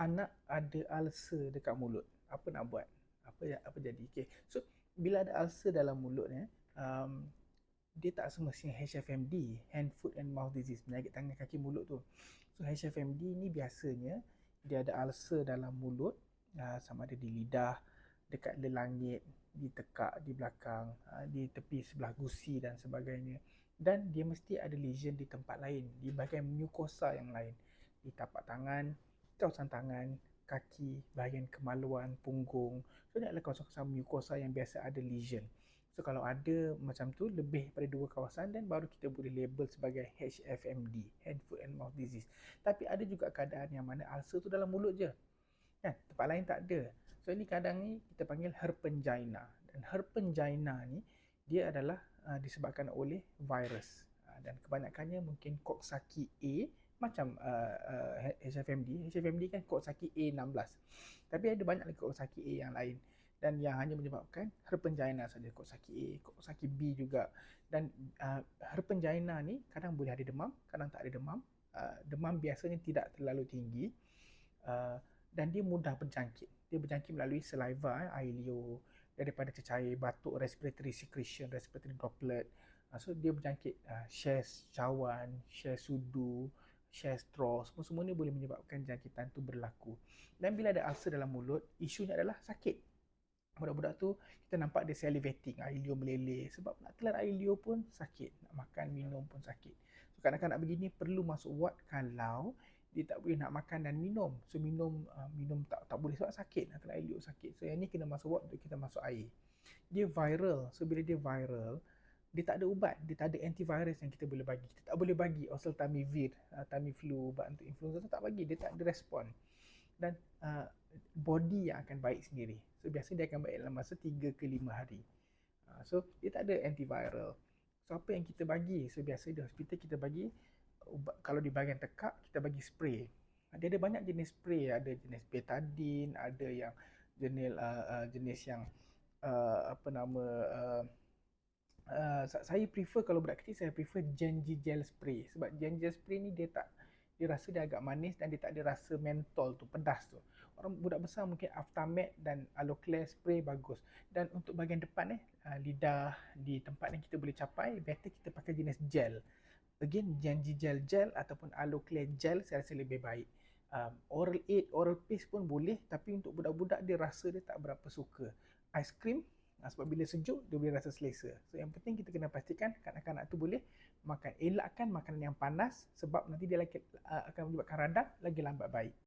anak ada ulcer dekat mulut. Apa nak buat? Apa apa jadi? Okay. So, bila ada ulcer dalam mulut ni, um, dia tak semestinya HFMD, hand, foot and mouth disease, penyakit tangan kaki mulut tu. So, HFMD ni biasanya dia ada ulcer dalam mulut, uh, sama ada di lidah, dekat lelangit, di tekak, di belakang, uh, di tepi sebelah gusi dan sebagainya. Dan dia mesti ada lesion di tempat lain, di bahagian mucosa yang lain. Di tapak tangan, kawasan tangan, kaki, bahagian kemaluan, punggung. So, ini adalah kawasan-kawasan mucosa yang biasa ada lesion. So, kalau ada macam tu, lebih pada dua kawasan dan baru kita boleh label sebagai HFMD, Hand, Foot and Mouth Disease. Tapi ada juga keadaan yang mana ulcer tu dalam mulut je. Kan? Tempat lain tak ada. So, ini kadang ni kita panggil herpengina. Dan herpengina ni, dia adalah uh, disebabkan oleh virus. Uh, dan kebanyakannya mungkin Coxsackie A macam uh, uh, HFMD. HFMD kan Coxsackie A16. Tapi ada banyak lagi Coxsackie A yang lain dan yang hanya menyebabkan herpengina saja Coxsackie A, Coxsackie B juga. Dan uh, herpengina ni kadang boleh ada demam, kadang tak ada demam. Uh, demam biasanya tidak terlalu tinggi uh, dan dia mudah berjangkit. Dia berjangkit melalui saliva, eh, air liur, daripada cecair, batuk, respiratory secretion, respiratory droplet. Uh, so dia berjangkit uh, share cawan, share sudu, share straw, semua-semua ni boleh menyebabkan jangkitan tu berlaku. Dan bila ada ulcer dalam mulut, isunya adalah sakit. Budak-budak tu kita nampak dia salivating, air liur meleleh. Sebab nak telan air liur pun sakit, nak makan, minum pun sakit. So kanak-kanak begini perlu masuk ward kalau dia tak boleh nak makan dan minum. So minum uh, minum tak tak boleh sebab sakit, nak telan air liur sakit. So yang ni kena masuk ward untuk kita masuk air. Dia viral. So bila dia viral, dia tak ada ubat, dia tak ada antivirus yang kita boleh bagi. Kita tak boleh bagi oseltamivir, uh, Tamiflu, ubat untuk influenza tu tak bagi, dia tak ada respon. Dan uh, body yang akan baik sendiri. So biasanya dia akan baik dalam masa 3 ke 5 hari. Uh, so dia tak ada antiviral. So apa yang kita bagi? So biasa di hospital kita bagi ubat, kalau di bahagian tekak kita bagi spray. Uh, dia ada banyak jenis spray, ada jenis betadine, ada yang jenis uh, uh, jenis yang uh, apa nama uh, uh, saya prefer kalau budak kecil saya prefer Genji gel spray. Sebab Genji gel spray ni dia tak dia rasa dia agak manis dan dia tak ada rasa mentol tu pedas tu. Orang budak besar mungkin Aftamed dan Aloclair spray bagus. Dan untuk bahagian depan eh uh, lidah di tempat yang kita boleh capai better kita pakai jenis gel. Again Genji gel gel ataupun Aloclair gel saya rasa lebih baik. Um, oral aid oral paste pun boleh tapi untuk budak-budak dia rasa dia tak berapa suka. Ice cream Ha, sebab bila sejuk, dia boleh rasa selesa. So, yang penting kita kena pastikan kanak-kanak tu boleh makan. Elakkan makanan yang panas sebab nanti dia uh, akan menyebabkan radang lagi lambat baik.